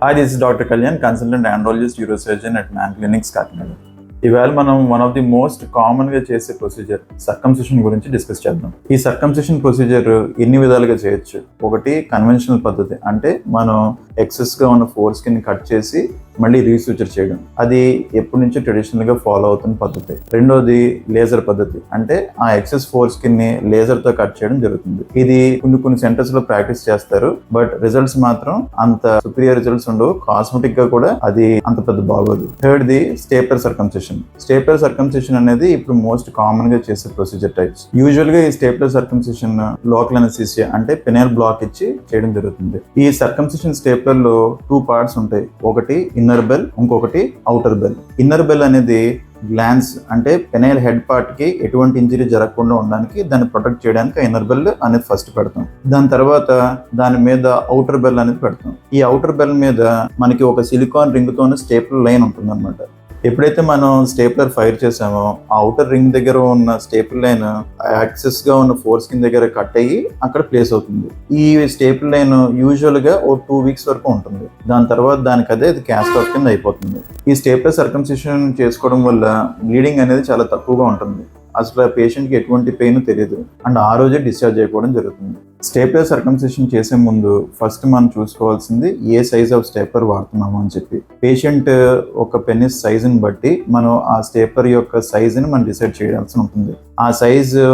Hi, this is Dr. Kalyan, consultant andrologist neurosurgeon at Man Clinics, Kathmandu. ఇవాళ మనం one of the most కామన్గా చేసే procedure circumcision గురించి discuss చేద్దాం. ఈ సర్కంసెషన్ ప్రొసీజర్ ఎన్ని విధాలుగా చేయొచ్చు? ఒకటి కన్వెన్షనల్ పద్ధతి. అంటే మనం ఎక్సెస్గా ఉన్న ఫోర్ స్కిన్ కట్ చేసి మళ్ళీ రీసూచర్ చేయడం. అది ఎప్పటి నుంచో ట్రెడిషనల్గా ఫాలో అవుతున్న పద్ధతి. రెండోది లేజర్ పద్ధతి. అంటే ఆ ఎక్సెస్ ఫోర్ స్కిన్ని లేజర్తో కట్ చేయడం జరుగుతుంది. ఇది కొన్ని కొన్ని సెంటర్స్లో ప్రాక్టీస్ చేస్తారు. బట్ రిజల్ట్స్ మాత్రం అంత సుపీరియర్ రిజల్ట్స్ ఉండవు. కాస్మెటిక్గా కూడా అది అంత పెద్ద బాగోదు. Third the stapler circumcision stapler circumcision అనేది ఇప్పుడు మోస్ట్ కామన్గా చేసే ప్రొసీజర్ టైప్స్ యూజువల్గా ఈ స్టేపర్ సర్కంసెషన్ లోకల్ అనస్థీసియా అంటే పెనల్ బ్లాక్ ఇచ్చి చేయడం జరుగుతుంది. ఈ సర్కంసెషన్ స్టేపర్లో టూ పార్ట్స్ ఉంటాయి. ఒకటి ఇన్నర్ బెల్ ఇంకొకటి అవుటర్ బెల్ ఇన్నర్ బెల్ అనేది గ్లాన్స్ అంటే పెనైల్ హెడ్ పార్ట్కి ఎటువంటి ఇంజరీ జరగకుండా ఉండడానికి దాన్ని ప్రొటెక్ట్ చేయడానికి ఇన్నర్ బెల్ అనేది ఫస్ట్ పెడతాం. దాని తర్వాత దాని మీద అవుటర్ బెల్ అనేది పెడతాం. ఈ అవుటర్ బెల్ మీద మనకి ఒక సిలికాన్ రింగ్ తోనే స్టేపుల్ లైన్ ఉంటుంది అనమాట ఎప్పుడైతే మనం స్టేప్లర్ ఫైర్ చేసామో ఆ అవుటర్ రింగ్ దగ్గర ఉన్న స్టేపుల్ లైన్ యాక్సెస్గా ఉన్న ఫోర్ స్కిన్ దగ్గర కట్ అయ్యి అక్కడ ప్లేస్ అవుతుంది. ఈ స్టేపుల్ లైన్ యూజువల్గా ఓ టూ వీక్స్ వరకు ఉంటుంది. దాని తర్వాత దానికి అదే అది క్యాస్ట్ ఆఫ్ కింద అయిపోతుంది. ఈ స్టేప్లర్ సర్కంసిషన్ చేసుకోవడం వల్ల బ్లీడింగ్ అనేది చాలా తక్కువగా ఉంటుంది. అసలు ఆ పేషెంట్కి ఎటువంటి పెయిన్ తెలియదు అండ్ ఆ రోజే డిశ్చార్జ్ అయిపోవడం జరుగుతుంది. స్టేపర్ సర్కంసెషన్ చేసే ముందు ఫస్ట్ మనం చూసుకోవాల్సింది ఏ సైజ్ ఆఫ్ స్టేపర్ వాడుతున్నాము అని చెప్పి. పేషెంట్ ఒక పెనిస్ సైజుని బట్టి మనం ఆ స్టేపర్ యొక్క సైజుని మనం డిసైడ్ చేయాల్సి ఉంటుంది. ఆ సైజు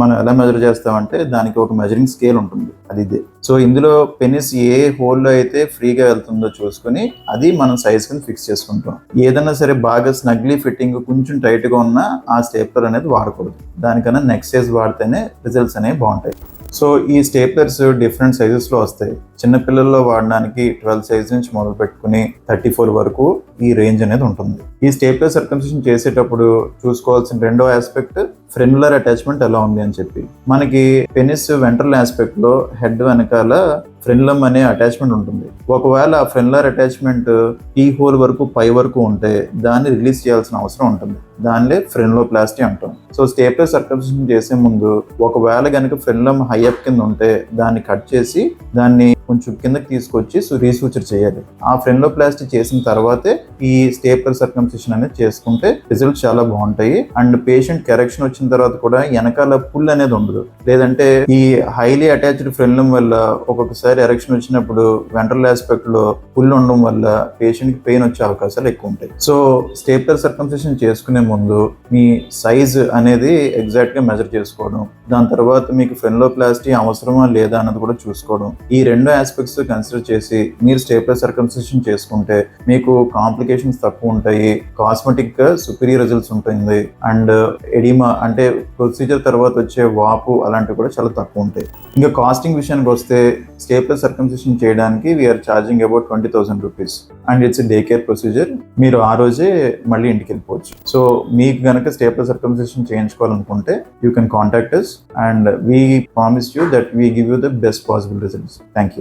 మనం ఎలా మెజర్ చేస్తామంటే దానికి ఒక మెజరింగ్ స్కేల్ ఉంటుంది. అది ఇదే. సో ఇందులో పెనిస్ ఏ హోల్లో అయితే ఫ్రీగా వెళ్తుందో చూసుకొని అది మనం సైజ్ కింద ఫిక్స్ చేసుకుంటాం. ఏదైనా సరే బాగా స్నగ్లీ ఫిట్టింగ్ కొంచెం టైట్గా ఉన్న ఆ స్టేప్లర్ అనేది వాడకూడదు. దానికన్నా నెక్స్ట్ సైజ్ వాడితేనే రిజల్ట్స్ అనేవి బాగుంటాయి. సో ఈ స్టేప్లర్స్ డిఫరెంట్ సైజెస్లో వస్తాయి. చిన్నపిల్లల్లో వాడడానికి ట్వెల్వ్ సైజ్ నుంచి మొదలు పెట్టుకుని థర్టీ ఫోర్ వరకు ఈ రేంజ్ అనేది ఉంటుంది. ఈ స్టేప్లర్ సర్కంసిషన్ చేసేటప్పుడు చూసుకోవాల్సిన రెండో ఆస్పెక్ట్ ఫ్రెన్యులర్ అటాచ్మెంట్ ఎలా ఉంది అని చెప్పి. మనకి పెనిస్ వెంట్రల్ ఆస్పెక్ట్లో హెడ్ వెనకాల ఫ్రెన్లమ్ అనే అటాచ్మెంట్ ఉంటుంది. ఒకవేళ ఆ ఫ్రెన్లర్ అటాచ్మెంట్ ఈ హోల్ వరకు పై వరకు ఉంటే దాన్ని రిలీజ్ చేయాల్సిన అవసరం ఉంటుంది. దానిలే ఫ్రెన్లోప్లాస్టీ అంటాం. సో స్టేప్లర్ సర్కంసిషన్ చేసే ముందు ఒకవేళ కనుక ఫ్రెన్లమ్ హైఅప్ కింద ఉంటే దాన్ని కట్ చేసి దాన్ని కొంచెం కిందకి తీసుకొచ్చి రీసూచర్ చేయాలి. ఆ ఫ్రెన్లోప్లాస్టీ చేసిన తర్వాతే ఈ స్టేప్లర్ సర్కంసిషన్ అనేది చేసుకుంటే రిజల్ట్స్ చాలా బాగుంటాయి. అండ్ పేషెంట్ కరెక్షన్ వచ్చిన తర్వాత కూడా వెనకాల పుల్ అనేది ఉండదు. లేదంటే ఈ హైలీ అటాచ్డ్ ఫ్రెన్లమ్ వల్ల ఒక్కొక్కసారి ఎరక్షన్ వచ్చినప్పుడు వెంట్రల్ ఆస్పెక్ట్లో పుల్ ఉండడం వల్ల పేషెంట్కి పెయిన్ వచ్చే అవకాశాలు ఎక్కువ ఉంటాయి. సో స్టేప్లర్ సర్కంసిషన్ చేసుకునే ముందు మీ సైజ్ అనేది ఎగ్జాక్ట్గా మెజర్ చేసుకోవడం దాని తర్వాత మీకు ఫ్రెన్లోప్లాస్టీ అవసరమా లేదా అన్నది కూడా చూసుకోవడం ఈ రెండు ఆస్పెక్ట్స్ కన్సిడర్ చేసి మీరు స్టేప్లర్ సర్కంసిషన్ చేసుకుంటే మీకు కాంప్లికేషన్స్ తక్కువ ఉంటాయి కాస్మెటిక్గా సుపీరియర్ రిజల్ట్స్ ఉంటుంది అండ్ ఎడిమా అంటే ప్రొసీజర్ తర్వాత వచ్చే వాపు అలాంటివి కూడా చాలా తక్కువ ఉంటాయి. ఇంకా కాస్టింగ్ విషయానికి వస్తే స్టే స్టేప్లర్ సర్కంసెషన్ చేయడానికి we're charging about twenty thousand rupees and it's day care procedure మీరు ఆ రోజే మళ్ళీ ఇంటికి వెళ్ళిపోవచ్చు సో మీకు కనుక staple circumcision చేయించుకోవాలనుకుంటే you can contact and and promise promise you that we give you the best possible results. Thank.